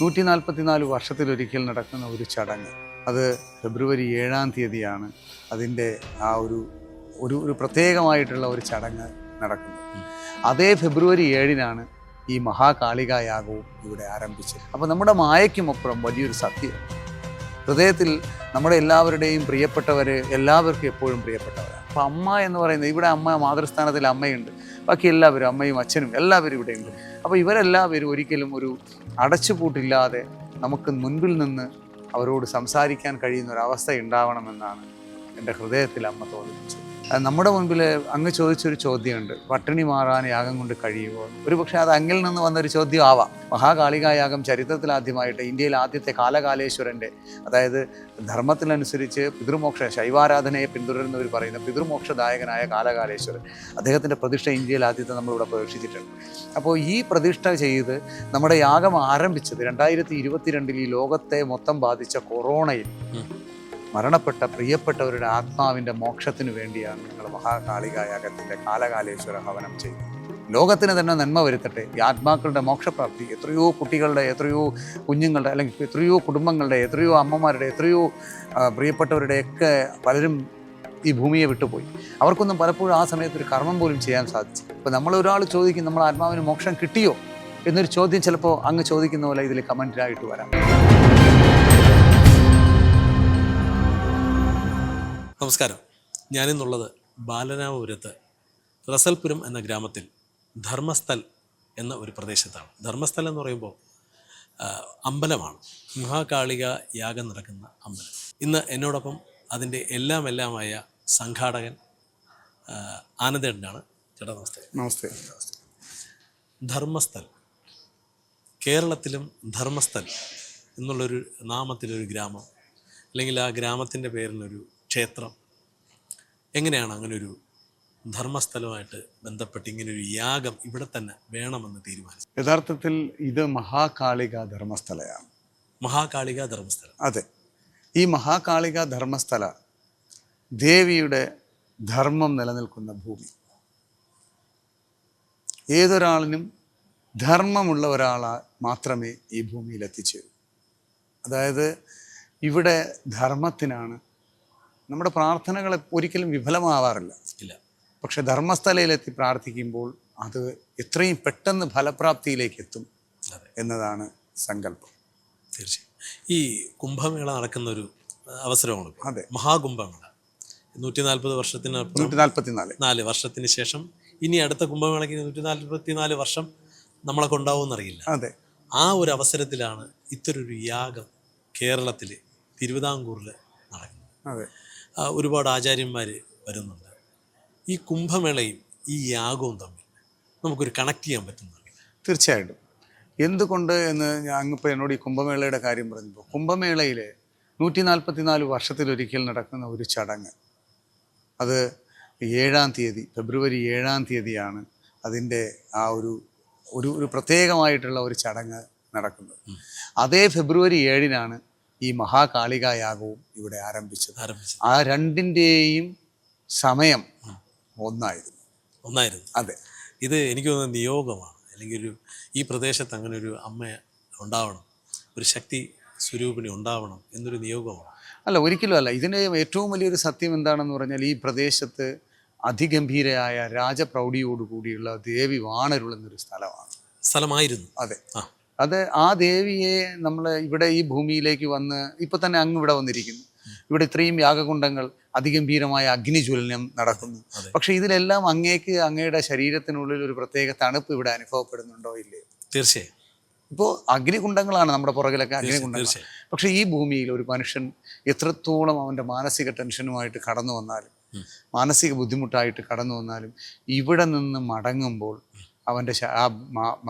നൂറ്റി നാൽപ്പത്തിനാല് വർഷത്തിലൊരിക്കൽ നടക്കുന്ന ഒരു ചടങ്ങ്. അത് ഫെബ്രുവരി ഏഴാം തീയതിയാണ് അതിന്റെ ആ ഒരു ഒരു ഒരു പ്രത്യേകമായിട്ടുള്ള ഒരു ചടങ്ങ് നടക്കുന്നത്. അതേ ഫെബ്രുവരി ഏഴിനാണ് ഈ മഹാകാളികായാഗവും ഇവിടെ ആരംഭിച്ചത്. അപ്പോൾ നമ്മുടെ മായയ്ക്കുമപ്പുറം വലിയൊരു സത്യം. ഹൃദയത്തിൽ നമ്മുടെ എല്ലാവരുടെയും പ്രിയപ്പെട്ടവർ എല്ലാവർക്കും എപ്പോഴും പ്രിയപ്പെട്ടവരാണ് അപ്പോൾ അമ്മ എന്ന് പറയുന്നത് ഇവിടെ അമ്മ മാതൃസ്ഥാനത്തിൽ അമ്മയുണ്ട്. ബാക്കി എല്ലാവരും അമ്മയും അച്ഛനും എല്ലാവരും ഇവിടെയുണ്ട് അപ്പോൾ ഇവരെല്ലാവരും ഒരിക്കലും ഒരു അടച്ചുപൂട്ടില്ലാതെ നമുക്ക് മുൻപിൽ നിന്ന് അവരോട് സംസാരിക്കാൻ കഴിയുന്ന ഒരു അവസ്ഥ ഉണ്ടാവണമെന്നാണ് എന്റെ ഹൃദയത്തിൽ അമ്മ തോന്നിപ്പിച്ചത്. നമ്മുടെ മുൻപിൽ അങ്ങ് ചോദിച്ചൊരു ചോദ്യമുണ്ട്. പട്ടിണി മാറാൻ യാഗം കൊണ്ട് കഴിയുമോ? ഒരു പക്ഷേ അത് അങ്ങിൽ നിന്ന് വന്നൊരു ചോദ്യം ആവാം. മഹാകാളികായാഗം ചരിത്രത്തിൽ ആദ്യമായിട്ട് ഇന്ത്യയിൽ ആദ്യത്തെ കാലകാലേശ്വരന്റെ അതായത് ധർമ്മത്തിനനുസരിച്ച് പിതൃമോക്ഷ ശൈവാരാധനയെ പിന്തുടരുന്നവർ പറയുന്ന പിതൃമോക്ഷദായകനായ കാലകാലേശ്വരൻ. അദ്ദേഹത്തിന്റെ പ്രതിഷ്ഠ ഇന്ത്യയിൽ ആദ്യത്തെ നമ്മളിവിടെ പ്രവേശിച്ചിട്ടുണ്ട് അപ്പോൾ ഈ പ്രതിഷ്ഠ ചെയ്ത് നമ്മുടെ യാഗം ആരംഭിച്ചത് രണ്ടായിരത്തി ഇരുപത്തിരണ്ടിൽ ഈ ലോകത്തെ മൊത്തം ബാധിച്ച കൊറോണയിൽ. മരണപ്പെട്ട പ്രിയപ്പെട്ടവരുടെ ആത്മാവിന്റെ മോക്ഷത്തിനു വേണ്ടിയാണ് ഞങ്ങൾ മഹാകാളികായാഗത്തിന്റെ കാലകാലേശ്വര ഹവനം ചെയ്യുന്നത്. ലോകത്തിന് തന്നെ നന്മ വരുത്തട്ടെ. ഈ ആത്മാക്കളുടെ മോക്ഷപ്രാപ്തി എത്രയോ കുട്ടികളുടെ എത്രയോ കുഞ്ഞുങ്ങളുടെ അല്ലെങ്കിൽ എത്രയോ കുടുംബങ്ങളുടെ എത്രയോ അമ്മമാരുടെ എത്രയോ പ്രിയപ്പെട്ടവരുടെയൊക്കെ പലരും ഈ ഭൂമിയെ വിട്ടുപോയി. അവർക്കൊന്നും പലപ്പോഴും ആ സമയത്ത് ഒരു കർമ്മം പോലും ചെയ്യാൻ സാധിച്ചു അപ്പോൾ നമ്മൾ ഒരാൾ ചോദിക്കും നമ്മൾ ആത്മാവിന് മോക്ഷം കിട്ടിയോ? എന്നൊരു ചോദ്യം ചിലപ്പോൾ അങ്ങ് ചോദിക്കുന്ന പോലെ ഇതിൽ കമന്റിലായിട്ട് വരാം. നമസ്കാരം. ഞാനിന്നുള്ളത് ബാലനാപുരത്ത് റസൽപുരം എന്ന ഗ്രാമത്തിൽ ധർമ്മസ്ഥൽ എന്ന ഒരു പ്രദേശത്താണ്. ധർമ്മസ്ഥൽ എന്ന് പറയുമ്പോൾ അമ്പലമാണ്. മഹാകാളിക യാഗം നടക്കുന്ന അമ്പലം. ഇന്ന് എന്നോടൊപ്പം അതിന്റെ എല്ലാം എല്ലാമായ സംഘാടകൻ ആനന്ദേടനാണ് ആനന്ദേട്ടനാണ്. ചേട്ടാ നമസ്തേ. നമസ്തേ. ധർമ്മസ്ഥൽ. കേരളത്തിലും ധർമ്മസ്ഥൽ എന്നുള്ളൊരു നാമത്തിലൊരു ഗ്രാമം അല്ലെങ്കിൽ ആ ഗ്രാമത്തിന്റെ പേരിലൊരു ക്ഷേത്രം. എങ്ങനെയാണ് അങ്ങനെ ഒരു ധർമ്മസ്ഥലമായിട്ട് ബന്ധപ്പെട്ട് ഇങ്ങനെ ഒരു യാഗം ഇവിടെ തന്നെ വേണമെന്ന് തീരുമാനിച്ചു യഥാർത്ഥത്തിൽ ഇത് മഹാകാളിക ധർമ്മസ്ഥലയാണ്. മഹാകാളിക ധർമ്മസ്ഥലം. അതെ. ഈ മഹാകാളിക ധർമ്മസ്ഥല ദേവിയുടെ ധർമ്മം നിലനിൽക്കുന്ന ഭൂമി. ഏതൊരാളിനും ധർമ്മമുള്ള ഒരാളാ മാത്രമേ ഈ ഭൂമിയിൽ എത്തിച്ചേരൂ. അതായത് ഇവിടെ ധർമ്മത്തിനാണ് നമ്മുടെ പ്രാർത്ഥനകൾ ഒരിക്കലും വിഫലമാവാറില്ല. ഇല്ല. പക്ഷെ ധർമ്മസ്ഥലയിലെത്തി പ്രാർത്ഥിക്കുമ്പോൾ അത് എത്രയും പെട്ടെന്ന് ഫലപ്രാപ്തിയിലേക്ക് എത്തും എന്നതാണ് സങ്കല്പം. തീർച്ചയായും. ഈ കുംഭമേള നടക്കുന്ന ഒരു അവസരമാണ്. അതെ. മഹാകുംഭമേള. നൂറ്റി നാൽപ്പത് വർഷത്തിന് നൂറ്റി നാൽപ്പത്തി നാല് നാല് വർഷത്തിന് ശേഷം ഇനി അടുത്ത കുംഭമേളയ്ക്ക് നൂറ്റി നാൽപ്പത്തി നാല് വർഷം നമ്മളെ കൊണ്ടാവുമെന്നറിയില്ല. അതെ. ആ ഒരു അവസരത്തിലാണ് ഇത്തരൊരു യാഗം കേരളത്തിൽ തിരുവിതാംകൂറിൽ നടക്കുന്നത്. അതെ. ഒരുപാട് ആചാര്യന്മാർ വരുന്നുണ്ട്. ഈ കുംഭമേളയും ഈ യാഗവും തമ്മിൽ നമുക്കൊരു കണക്ട് ചെയ്യാൻ പറ്റുന്നുണ്ട്? തീർച്ചയായിട്ടും. എന്തുകൊണ്ട് എന്ന് ഞാൻ അങ്ങിപ്പോൾ എന്നോട് ഈ കുംഭമേളയുടെ കാര്യം പറഞ്ഞപ്പോൾ കുംഭമേളയിൽ നൂറ്റി നാൽപ്പത്തി നാല് വർഷത്തിലൊരിക്കൽ നടക്കുന്ന ഒരു ചടങ്ങ് അത് ഏഴാം തീയതി ഫെബ്രുവരി ഏഴാം തീയതിയാണ് അതിന്റെ ആ ഒരു ഒരു ഒരു പ്രത്യേകമായിട്ടുള്ള ഒരു ചടങ്ങ് നടക്കുന്നത്. അതേ ഫെബ്രുവരി ഏഴിനാണ് ഈ മഹാകാളികായാഗവും ഇവിടെ ആരംഭിച്ചത്. ആരംഭിച്ചത്. ആ രണ്ടിന്റെയും സമയം ഒന്നായിരുന്നു. ഒന്നായിരുന്നു. അതെ. ഇത് എനിക്ക് തോന്നുന്നത് നിയോഗമാണ്. അല്ലെങ്കിൽ ഒരു ഈ പ്രദേശത്ത് അങ്ങനെ ഒരു അമ്മ ഉണ്ടാവണം ഒരു ശക്തി സ്വരൂപിണി ഉണ്ടാവണം എന്നൊരു നിയോഗമാണ്. അല്ല ഒരിക്കലും അല്ല. ഇതിന്റെ ഏറ്റവും വലിയൊരു സത്യം എന്താണെന്ന് പറഞ്ഞാൽ ഈ പ്രദേശത്ത് അതിഗംഭീരയായ രാജപ്രൗഢിയോടുകൂടിയുള്ള ദേവി വാണരുളെന്നൊരു സ്ഥലമാണ്. സ്ഥലമായിരുന്നു. അതെ. ആ. അത് ആ ദേവിയെ നമ്മൾ ഇവിടെ ഈ ഭൂമിയിലേക്ക് വന്ന് ഇപ്പം തന്നെ അങ്ങ് ഇവിടെ വന്നിരിക്കുന്നു. ഇവിടെ ഇത്രയും യാഗകുണ്ടങ്ങൾ അതിഗംഭീരമായ അഗ്നിജ്വലനം നടക്കുന്നു. പക്ഷെ ഇതിലെല്ലാം അങ്ങേക്ക് അങ്ങയുടെ ശരീരത്തിനുള്ളിൽ ഒരു പ്രത്യേക തണുപ്പ് ഇവിടെ അനുഭവപ്പെടുന്നുണ്ടോ ഇല്ലേ തീർച്ചയായും. ഇപ്പോൾ അഗ്നികുണ്ടങ്ങളാണ് നമ്മുടെ പുറകിലൊക്കെ അഗ്നികുണ്ടങ്ങൾ പക്ഷെ ഈ ഭൂമിയിൽ ഒരു മനുഷ്യൻ എത്രത്തോളം അവന്റെ മാനസിക ടെൻഷനുമായിട്ട് കടന്നു വന്നാലും മാനസിക ബുദ്ധിമുട്ടായിട്ട് കടന്നു വന്നാലും ഇവിടെ നിന്ന് മടങ്ങുമ്പോൾ അവന്റെ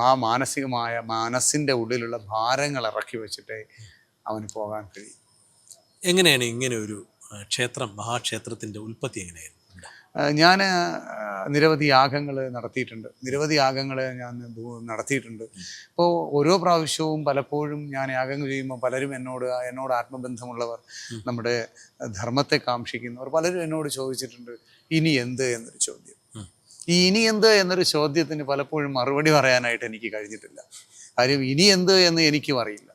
ആ മാനസികമായ മനസ്സിന്റെ ഉള്ളിലുള്ള ഭാരങ്ങൾ ഇറക്കി വെച്ചിട്ട് അവന് പോകാൻ കഴിയും. എങ്ങനെയാണ് ഇങ്ങനെ ഒരു ക്ഷേത്രം മഹാക്ഷേത്രത്തിന്റെ ഉൽപ്പത്തി എങ്ങനെയായിരുന്നു? ഞാൻ നിരവധി യാഗങ്ങൾ നടത്തിയിട്ടുണ്ട്. നിരവധി യാഗങ്ങൾ ഞാൻ നടത്തിയിട്ടുണ്ട്. അപ്പോൾ ഓരോ പ്രാവശ്യവും പലപ്പോഴും ഞാൻ യാഗങ്ങൾ ചെയ്യുമ്പോൾ പലരും എന്നോട് എന്നോട് ആത്മബന്ധമുള്ളവർ നമ്മുടെ ധർമ്മത്തെ കാക്ഷിക്കുന്നവർ പലരും എന്നോട് ചോദിച്ചിട്ടുണ്ട് ഇനി എന്ത്? എന്നൊരു ചോദ്യം. ഈ ഇനി എന്ത് എന്നൊരു ചോദ്യത്തിന് പലപ്പോഴും മറുപടി പറയാനായിട്ട് എനിക്ക് കഴിഞ്ഞിട്ടില്ല. കാര്യം ഇനി എന്ത് എന്ന് എനിക്കും അറിയില്ല.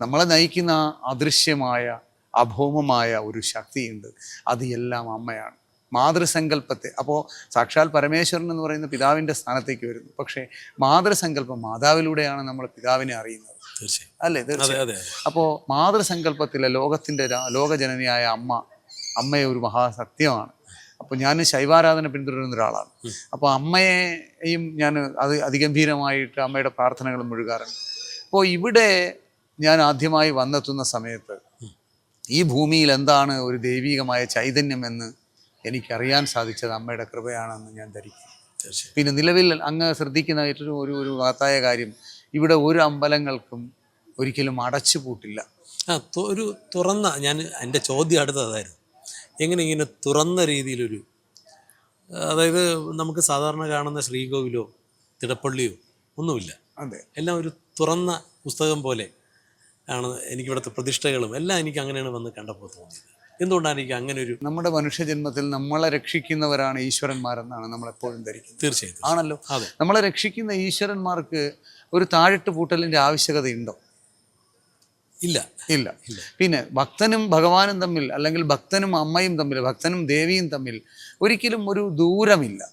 നമ്മളെ നയിക്കുന്ന ആ അദൃശ്യമായ അഭൗമമായ ഒരു ശക്തിയുണ്ട്. അത് എല്ലാം അമ്മയാണ്. മാതൃസങ്കല്പത്തെ അപ്പോൾ സാക്ഷാൽ പരമേശ്വരൻ എന്ന് പറയുന്ന പിതാവിന്റെ സ്ഥാനത്തേക്ക് വരുന്നു. പക്ഷേ മാതൃസങ്കല്പം മാതാവിലൂടെയാണ് നമ്മൾ പിതാവിനെ അറിയുന്നത്. അല്ലേ? തീർച്ചയായും. അപ്പോൾ മാതൃസങ്കല്പത്തിലെ ലോകത്തിന്റെ ലോകജനനിയായ അമ്മ അമ്മയെ ഒരു മഹാസത്യമാണ് അപ്പോൾ ഞാൻ ശൈവാരാധന പിന്തുടരുന്ന ഒരാളാണ്. അപ്പോൾ അമ്മയെയും ഞാൻ അത് അതിഗംഭീരമായിട്ട് അമ്മയുടെ പ്രാർത്ഥനകൾ മുഴുകാറുണ്ട്. അപ്പോൾ ഇവിടെ ഞാൻ ആദ്യമായി വന്നെത്തുന്ന സമയത്ത് ഈ ഭൂമിയിൽ എന്താണ് ഒരു ദൈവീകമായ ചൈതന്യം എന്ന് എനിക്കറിയാൻ സാധിച്ചത് അമ്മയുടെ കൃപയാണെന്ന് ഞാൻ ധരിക്കും. പിന്നെ നിലവിൽ അങ്ങ് ശ്രദ്ധിക്കുന്ന ഏറ്റവും ഒരു ഒരു മഹത്തായ കാര്യം ഇവിടെ ഒരു അമ്പലങ്ങൾക്കും ഒരിക്കലും അടച്ചുപൂട്ടില്ല. പൂട്ടില്ല ഒരു തുറന്ന ഞാൻ എന്റെ ചോദ്യം അടുത്തതായിരുന്നു. എങ്ങനെ ഇങ്ങനെ തുറന്ന രീതിയിലൊരു അതായത് നമുക്ക് സാധാരണ കാണുന്ന ശ്രീകോവിലോ തിടപ്പള്ളിയോ ഒന്നുമില്ല. അതെ. എല്ലാം ഒരു തുറന്ന പുസ്തകം പോലെ ആണ് എനിക്കിവിടുത്തെ പ്രതിഷ്ഠകളും. എല്ലാം എനിക്ക് അങ്ങനെയാണ് വന്ന് കണ്ടപ്പോൾ തോന്നിയത്. എന്തുകൊണ്ടാണ് എനിക്ക് അങ്ങനെ ഒരു നമ്മുടെ മനുഷ്യജന്മത്തിൽ നമ്മളെ രക്ഷിക്കുന്നവരാണ് ഈശ്വരന്മാരെന്നാണ് നമ്മളെപ്പോഴും ധരിക്കുന്നത്. തീർച്ചയായും ആണല്ലോ? അതെ. നമ്മളെ രക്ഷിക്കുന്ന ഈശ്വരന്മാർക്ക് ഒരു താഴിട്ട് പൂട്ടലിന്റെ ആവശ്യകതയുണ്ടോ? ഇല്ല. ഇല്ല. പിന്നെ ഭക്തനും ഭഗവാനും തമ്മിൽ അല്ലെങ്കിൽ ഭക്തനും അമ്മയും തമ്മിൽ ഭക്തനും ദേവിയും തമ്മിൽ ഒരിക്കലും ഒരു ദൂരമില്ല.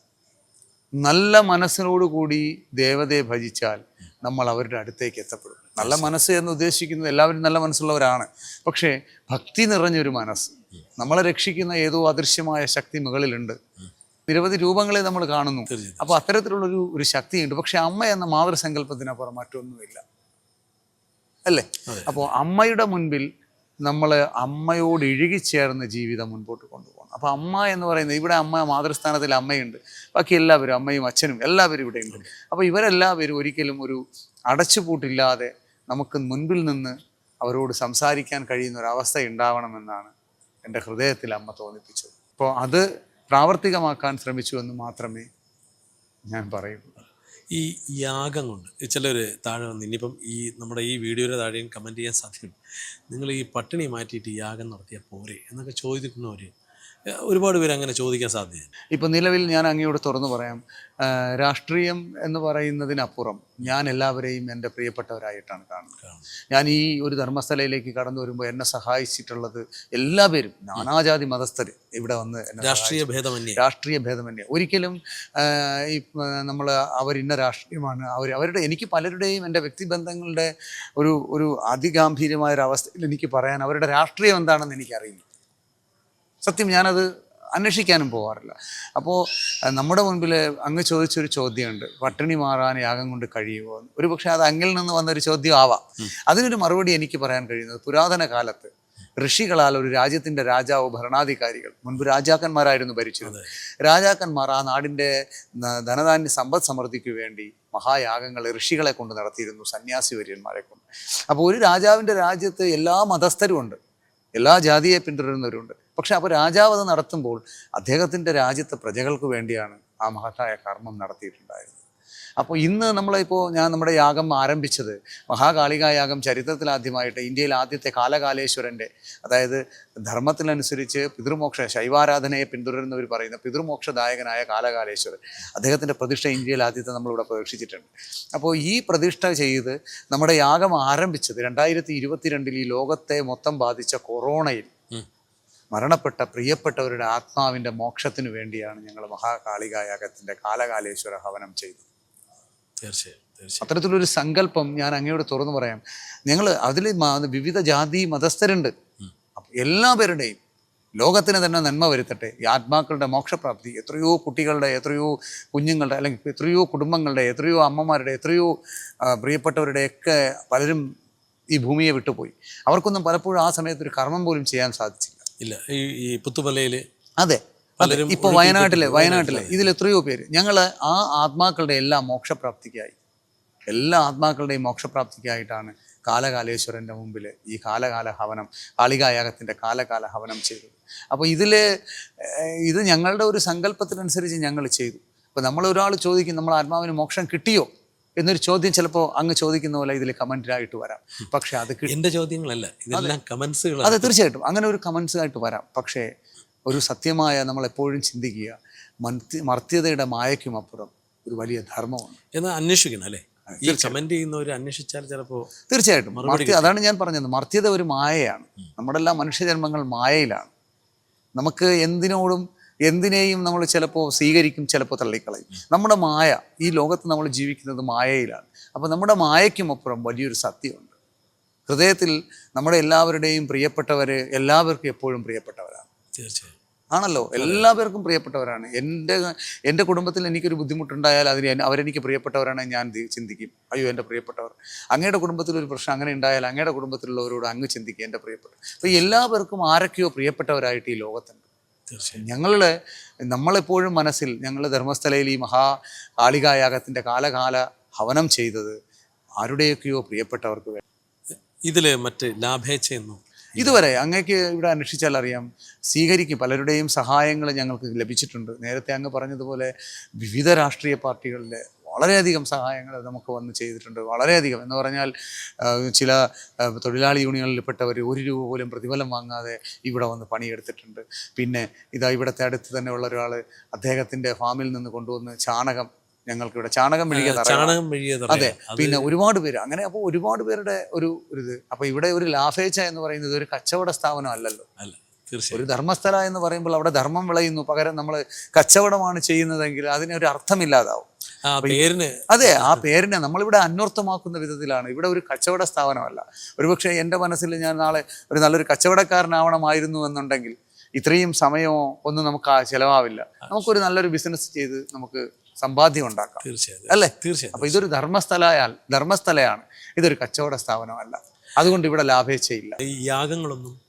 നല്ല മനസ്സിനോടുകൂടി ദേവതയെ ഭജിച്ചാൽ നമ്മൾ അവരുടെ അടുത്തേക്ക് എത്തപ്പെടും. നല്ല മനസ്സ് എന്ന് ഉദ്ദേശിക്കുന്നത് എല്ലാവരും നല്ല മനസ്സുള്ളവരാണ്. പക്ഷേ ഭക്തി നിറഞ്ഞൊരു മനസ്സ്. നമ്മളെ രക്ഷിക്കുന്ന ഏതോ അദൃശ്യമായ ശക്തി മുകളിലുണ്ട്. നിരവധി രൂപങ്ങളെ നമ്മൾ കാണുന്നു. അപ്പോൾ അത്തരത്തിലുള്ളൊരു ഒരു ശക്തിയുണ്ട്. പക്ഷേ അമ്മ എന്ന മാതൃസങ്കല്പത്തിനപ്പുറം മറ്റൊന്നുമില്ല. അല്ലേ? അപ്പോൾ അമ്മയുടെ മുൻപിൽ നമ്മൾ അമ്മയോട് ഇഴുകിച്ചേർന്ന് ജീവിതം മുൻപോട്ട് കൊണ്ടുപോകണം. അപ്പോൾ അമ്മ എന്ന് പറയുന്നത് ഇവിടെ അമ്മ മാതൃസ്ഥാനത്തിൽ അമ്മയുണ്ട്. ബാക്കി എല്ലാവരും അമ്മയും അച്ഛനും എല്ലാവരും ഇവിടെ ഉണ്ട്. അപ്പോൾ ഇവരെല്ലാവരും ഒരിക്കലും ഒരു അടച്ചുപൂട്ടില്ലാതെ നമുക്ക് മുൻപിൽ നിന്ന് അവരോട് സംസാരിക്കാൻ കഴിയുന്ന ഒരു അവസ്ഥ ഉണ്ടാവണമെന്നാണ് എന്റെ ഹൃദയത്തിൽ അമ്മ തോന്നിപ്പിച്ചത്. അപ്പോൾ അത് പ്രാവർത്തികമാക്കാൻ ശ്രമിച്ചു എന്ന് മാത്രമേ ഞാൻ പറയുള്ളൂ. ഈ യാഗം കൊണ്ട് ചിലർ താഴെ വന്ന് ഇനിയിപ്പം ഈ നമ്മുടെ ഈ വീഡിയോയുടെ താഴെയും കമന്റ് ചെയ്യാൻ സാധ്യതയുണ്ട്. നിങ്ങൾ ഈ പട്ടിണി മാറ്റിയിട്ട് യാഗം നടത്തിയാൽ പോരെ എന്നൊക്കെ ചോദിക്കുന്നവർ ഒരുപാട് പേര് അങ്ങനെ ചോദിക്കാൻ സാധ്യതയുണ്ട്. ഇപ്പം നിലവിൽ ഞാൻ അങ്ങയോട് തുറന്നു പറയാം രാഷ്ട്രീയം എന്ന് പറയുന്നതിനപ്പുറം ഞാൻ എല്ലാവരെയും എന്റെ പ്രിയപ്പെട്ടവരായിട്ടാണ് കാണുന്നത്. ഞാൻ ഈ ഒരു ധർമ്മസ്ഥലയിലേക്ക് കടന്നു വരുമ്പോൾ എന്നെ സഹായിച്ചിട്ടുള്ളത് എല്ലാവരും നാനാജാതി മതസ്ഥർ ഇവിടെ വന്ന് രാഷ്ട്രീയ ഭേദമന്യേ. രാഷ്ട്രീയ ഭേദമന്യേ. ഒരിക്കലും ഈ നമ്മൾ അവർ ഇന്ന രാഷ്ട്രീയമാണ് അവർ അവരുടെ എനിക്ക് പലരുടെയും എന്റെ വ്യക്തിബന്ധങ്ങളുടെ ഒരു ഒരു അതിഗാംഭീര്യമായ ഒരു അവസ്ഥയിൽ എനിക്ക് പറയാൻ അവരുടെ രാഷ്ട്രീയം എന്താണെന്ന് എനിക്കറിയില്ല. സത്യം ഞാനത് അന്വേഷിക്കാനും പോകാറില്ല അപ്പോൾ നമ്മുടെ മുൻപിൽ അങ്ങ് ചോദിച്ചൊരു ചോദ്യമുണ്ട്. പട്ടിണി മാറാൻ യാഗം കൊണ്ട് കഴിയുമോ ഒരു പക്ഷേ അത് അങ്ങിൽ നിന്ന് വന്നൊരു ചോദ്യം ആവാം. അതിനൊരു മറുപടി എനിക്ക് പറയാൻ കഴിയുന്നത് പുരാതന കാലത്ത് ഋഷികളാൽ ഒരു രാജ്യത്തിന്റെ രാജാവ് ഭരണാധികാരികൾ മുൻപ് രാജാക്കന്മാരായിരുന്നു ഭരിച്ചിരുന്നത്. രാജാക്കന്മാർ ആ നാടിന്റെ ധനധാന്യ സമ്പദ് സമൃദ്ധിക്ക് വേണ്ടി മഹായാഗങ്ങൾ ഋഷികളെ കൊണ്ട് നടത്തിയിരുന്നു സന്യാസി വര്യന്മാരെ കൊണ്ട്. അപ്പോൾ ഒരു രാജാവിന്റെ രാജ്യത്ത് എല്ലാ മതസ്ഥരും ഉണ്ട് എല്ലാ ജാതിയെ പിന്തുടരുന്നവരുണ്ട് പക്ഷെ അപ്പോൾ രാജാവ് അത് നടത്തുമ്പോൾ അദ്ദേഹത്തിന്റെ രാജ്യത്തെ പ്രജകൾക്ക് വേണ്ടിയാണ് ആ മഹത്തായ കർമ്മം നടത്തിയിട്ടുണ്ടായിരുന്നത് അപ്പോൾ ഇന്ന് നമ്മളിപ്പോൾ ഞാൻ നമ്മുടെ യാഗം ആരംഭിച്ചത് മഹാകാളികാ യാഗം ചരിത്രത്തിലാദ്യമായിട്ട് ഇന്ത്യയിൽ ആദ്യത്തെ കാലകാലേശ്വരന്റെ അതായത് ധർമ്മത്തിനനുസരിച്ച് പിതൃമോക്ഷ ശൈവാരാധനയെ പിന്തുടരുന്നവർ പറയുന്ന പിതൃമോക്ഷദായകനായ കാലകാലേശ്വരൻ. അദ്ദേഹത്തിന്റെ പ്രതിഷ്ഠ ഇന്ത്യയിൽ ആദ്യത്തെ നമ്മളിവിടെ പ്രതീക്ഷിച്ചിട്ടുണ്ട് അപ്പോൾ ഈ പ്രതിഷ്ഠ ചെയ്ത് നമ്മുടെ യാഗം ആരംഭിച്ചത് രണ്ടായിരത്തി ഇരുപത്തിരണ്ടിൽ ഈ ലോകത്തെ മൊത്തം ബാധിച്ച കൊറോണയിൽ. മരണപ്പെട്ട പ്രിയപ്പെട്ടവരുടെ ആത്മാവിന്റെ മോക്ഷത്തിന് വേണ്ടിയാണ് ഞങ്ങൾ മഹാകാളികായാഗത്തിന്റെ കാലകാലേശ്വര ഹവനം ചെയ്തത്. തീർച്ചയായും അത്തരത്തിലൊരു സങ്കല്പം ഞാൻ അങ്ങയോട് തുറന്നു പറയാം. ഞങ്ങൾ അതിൽ വിവിധ ജാതി മതസ്ഥരുണ്ട്. എല്ലാ എല്ലാവരുടെയും ലോകത്തിന് തന്നെ നന്മ വരുത്തട്ടെ. ഈ ആത്മാക്കളുടെ മോക്ഷപ്രാപ്തി എത്രയോ കുട്ടികളുടെ എത്രയോ കുഞ്ഞുങ്ങളുടെ അല്ലെങ്കിൽ എത്രയോ കുടുംബങ്ങളുടെ എത്രയോ അമ്മമാരുടെ എത്രയോ പ്രിയപ്പെട്ടവരുടെയൊക്കെ പലരും ഈ ഭൂമിയെ വിട്ടുപോയി. അവർക്കൊന്നും പലപ്പോഴും ആ സമയത്ത് ഒരു കർമ്മം പോലും ചെയ്യാൻ സാധിച്ചില്ല. ഇല്ല ഈ ഈ പുത്തുമലയിൽ അതെ പലരും ഇപ്പൊ വയനാട്ടിലെ വയനാട്ടിലെ. ഇതിൽ എത്രയോ പേര്. ഞങ്ങൾ ആ ആത്മാക്കളുടെ എല്ലാ മോക്ഷപ്രാപ്തിക്കായി. എല്ലാ ആത്മാക്കളുടെയും മോക്ഷപ്രാപ്തിക്കായിട്ടാണ് കാലകാലേശ്വരന്റെ മുമ്പിൽ ഈ കാലകാല ഹവനം കാളികായാഗത്തിന്റെ കാലകാല ഹവനം ചെയ്തത്. അപ്പോൾ ഇതിൽ ഇത് ഞങ്ങളുടെ ഒരു സങ്കല്പത്തിനനുസരിച്ച് ഞങ്ങൾ ചെയ്തു. അപ്പോൾ നമ്മൾ ഒരാൾ ചോദിക്കും നമ്മൾ ആത്മാവിന് മോക്ഷം കിട്ടിയോ? എന്നൊരു ചോദ്യം ചിലപ്പോൾ അങ്ങ് ചോദിക്കുന്ന പോലെ ഇതിൽ കമന്റായിട്ട് വരാം. പക്ഷേ അത് എന്റെ ചോദ്യങ്ങളല്ല ഇതെല്ലാം അതെ. തീർച്ചയായിട്ടും. അങ്ങനെ ഒരു കമൻസ് ആയിട്ട് വരാം. പക്ഷേ ഒരു സത്യമായ നമ്മളെപ്പോഴും ചിന്തിക്കുക മർത്തി മർത്യതയുടെ മായയ്ക്കും അപ്പുറം ഒരു വലിയ ധർമ്മമാണ്. എന്നാൽ അന്വേഷിക്കണം അല്ലേ? ഈ കമന്റ് ചെയ്യുന്നവർ അന്വേഷിച്ചാൽ ചിലപ്പോ തീർച്ചയായിട്ടും. അതാണ് ഞാൻ പറഞ്ഞത്. മർത്യത ഒരു മായയാണ്. നമ്മുടെ എല്ലാ മനുഷ്യജന്മങ്ങൾ മായയിലാണ്. നമുക്ക് എന്തിനോടും എന്തിനേയും നമ്മൾ ചിലപ്പോൾ സ്വീകരിക്കും ചിലപ്പോൾ തള്ളിക്കളയും. നമ്മുടെ മായ ഈ ലോകത്ത് നമ്മൾ ജീവിക്കുന്നത് മായയിലാണ്. അപ്പോൾ നമ്മുടെ മായയ്ക്കും അപ്പുറം വലിയൊരു സത്യമുണ്ട്. ഹൃദയത്തിൽ നമ്മുടെ എല്ലാവരുടെയും പ്രിയപ്പെട്ടവർ എല്ലാവർക്കും എപ്പോഴും പ്രിയപ്പെട്ടവരാണ്. തീർച്ചയായും. ആണല്ലോ? എല്ലാവർക്കും പ്രിയപ്പെട്ടവരാണ്. എന്റെ എന്റെ കുടുംബത്തിൽ എനിക്കൊരു ബുദ്ധിമുട്ടുണ്ടായാൽ അതിന് അവരെനിക്ക് പ്രിയപ്പെട്ടവരാണ് ഞാൻ ചിന്തിക്കും. അയ്യോ എന്റെ പ്രിയപ്പെട്ടവർ. അങ്ങയുടെ കുടുംബത്തിൽ ഒരു പ്രശ്നം അങ്ങനെ ഉണ്ടായാൽ അങ്ങയുടെ കുടുംബത്തിലുള്ളവരോട് അങ്ങ് ചിന്തിക്കും എന്റെ പ്രിയപ്പെട്ടവർ അപ്പോൾ എല്ലാവർക്കും ആരൊക്കെയോ പ്രിയപ്പെട്ടവരായിട്ട് ഈ ലോകത്തുണ്ട്. തീർച്ചയായും. ഞങ്ങളുടെ നമ്മളെപ്പോഴും മനസ്സിൽ ഞങ്ങൾ ധർമ്മസ്ഥലയിൽ ഈ മഹാ കാളികായാഗത്തിന്റെ കാലകാല ഹവനം ചെയ്തത് ആരുടെയൊക്കെയോ പ്രിയപ്പെട്ടവർക്ക് വേണ്ടി ഇതിൽ മറ്റ് ലാഭേച്ഛയൊന്നും? ഇതുവരെ അങ്ങേക്ക് ഇവിടെ അന്വേഷിച്ചാൽ അറിയാം. സ്വീകരിക്കും പലരുടെയും സഹായങ്ങൾ ഞങ്ങൾക്ക് ലഭിച്ചിട്ടുണ്ട്. നേരത്തെ അങ്ങ് പറഞ്ഞതുപോലെ വിവിധ രാഷ്ട്രീയ പാർട്ടികളിലെ വളരെയധികം സഹായങ്ങൾ നമുക്ക് വന്ന് ചെയ്തിട്ടുണ്ട്. വളരെയധികം. എന്ന് പറഞ്ഞാൽ ചില തൊഴിലാളി യൂണിയനിൽപ്പെട്ടവർ ഒരു രൂപ പോലും പ്രതിഫലം വാങ്ങാതെ ഇവിടെ വന്ന് പണിയെടുത്തിട്ടുണ്ട്. പിന്നെ ഇതാ ഇവിടുത്തെ അടുത്ത് തന്നെ ഉള്ള ഒരാൾ അദ്ദേഹത്തിന്റെ ഫാമിൽ നിന്ന് കൊണ്ടുവന്ന് ചാണകം ഞങ്ങൾക്കിവിടെ ചാണകം മെഴുകിയ ചാണകം മെഴിയ അതെ. പിന്നെ ഒരുപാട് പേര്. അങ്ങനെ അപ്പോൾ ഒരുപാട് പേരുടെ ഒരു ഇത്. അപ്പോൾ ഇവിടെ ഒരു ലാഫേച്ച എന്ന് പറയുന്നത് ഒരു കച്ചവട സ്ഥാപനം അല്ലല്ലോ. അല്ല ഒരു ധർമ്മസ്ഥല എന്ന് പറയുമ്പോൾ അവിടെ ധർമ്മം വിളയുന്നു. പകരം നമ്മൾ കച്ചവടമാണ് ചെയ്യുന്നതെങ്കിൽ അതിനൊരു അർത്ഥമില്ലാതാവും. അതെ ആ പേരിനെ നമ്മളിവിടെ അന്വർത്ഥമാക്കുന്ന വിധത്തിലാണ്. ഇവിടെ ഒരു കച്ചവട സ്ഥാപനമല്ല. ഒരുപക്ഷെ എന്റെ മനസ്സിൽ ഞാൻ നാളെ ഒരു നല്ലൊരു കച്ചവടക്കാരനാവണമായിരുന്നു എന്നുണ്ടെങ്കിൽ ഇത്രയും സമയമോ ഒന്നും നമുക്ക് ആ ചിലവാവില്ല. നമുക്കൊരു നല്ലൊരു ബിസിനസ് ചെയ്ത് നമുക്ക് സമ്പാദ്യം ഉണ്ടാക്കാം. തീർച്ചയായും അല്ലേ? തീർച്ചയായും അപ്പൊ ഇതൊരു ധർമ്മസ്ഥലയാൽ ധർമ്മസ്ഥലയാണ്. ഇതൊരു കച്ചവട സ്ഥാപനമല്ല. അതുകൊണ്ട് ഇവിടെ ലാഭേച്ഛയില്ല. ഈ യാഗങ്ങളൊന്നും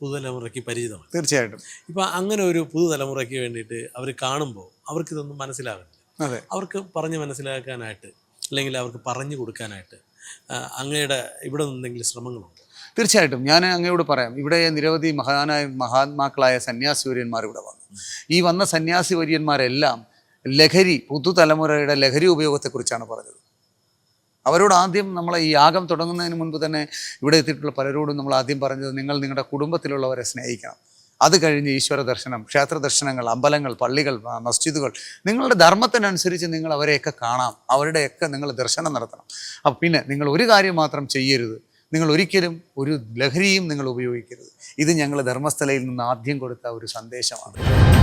പുതുതലമുറയ്ക്ക് പരിചിതമാണ് തീർച്ചയായിട്ടും. ഇപ്പൊ അങ്ങനെ ഒരു പുതുതലമുറയ്ക്ക് വേണ്ടിയിട്ട് അവർ കാണുമ്പോൾ അവർക്കിതൊന്നും മനസ്സിലാകുന്നില്ല അതെ അവർക്ക് പറഞ്ഞ് മനസ്സിലാക്കാനായിട്ട് അല്ലെങ്കിൽ അവർക്ക് പറഞ്ഞു കൊടുക്കാനായിട്ട് അങ്ങയുടെ ഇവിടെ നിന്നെങ്കിലും ശ്രമങ്ങളുണ്ട്. തീർച്ചയായിട്ടും. ഞാൻ അങ്ങയോട് പറയാം. ഇവിടെ നിരവധി മഹാനായ മഹാത്മാക്കളായ സന്യാസി വര്യന്മാർ ഇവിടെ വന്നു. ഈ വന്ന സന്യാസി വര്യന്മാരെല്ലാം ലഹരി പുതുതലമുറയുടെ ലഹരി ഉപയോഗത്തെക്കുറിച്ചാണ് പറഞ്ഞത്. അവരോട് ആദ്യം നമ്മൾ ഈ യാഗം തുടങ്ങുന്നതിന് മുൻപ് തന്നെ ഇവിടെ എത്തിയിട്ടുള്ള പലരോടും നമ്മൾ ആദ്യം പറഞ്ഞത് നിങ്ങൾ നിങ്ങളുടെ കുടുംബത്തിലുള്ളവരെ സ്നേഹിക്കണം. അത് കഴിഞ്ഞ് ഈശ്വര ദർശനം ക്ഷേത്ര ദർശനങ്ങൾ അമ്പലങ്ങൾ പള്ളികൾ മസ്ജിദുകൾ. നിങ്ങളുടെ ധർമ്മത്തിനനുസരിച്ച് നിങ്ങൾ അവരെയൊക്കെ കാണാം. അവരുടെയൊക്കെ നിങ്ങൾ ദർശനം നടത്തണം. അപ്പം പിന്നെ നിങ്ങൾ ഒരു കാര്യം മാത്രം ചെയ്യരുത്. നിങ്ങൾ ഒരിക്കലും ഒരു ലഹരിയും നിങ്ങൾ ഉപയോഗിക്കരുത്. ഇത് ഞങ്ങൾ ധർമ്മസ്ഥലയിൽ നിന്ന് ആദ്യം കൊടുത്ത ഒരു സന്ദേശമാണ്.